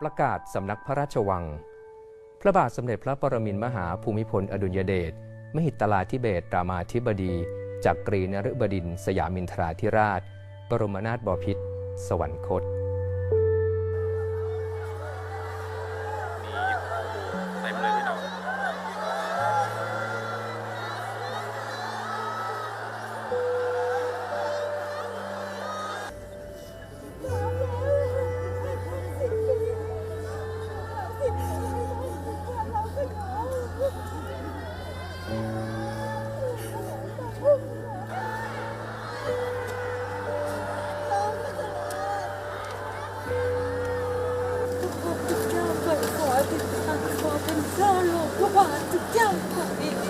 ประกาศสำนักพระราชวัง พระบาทสมเด็จพระปรมินทมหาภูมิพลอดุลยเดชมหิตลาธิเบศรามาธิบดีจากกรีนฤบดิน สยามินทราธิราช บรมนาถบพิตรสวรรคต 我完了，就这样跑。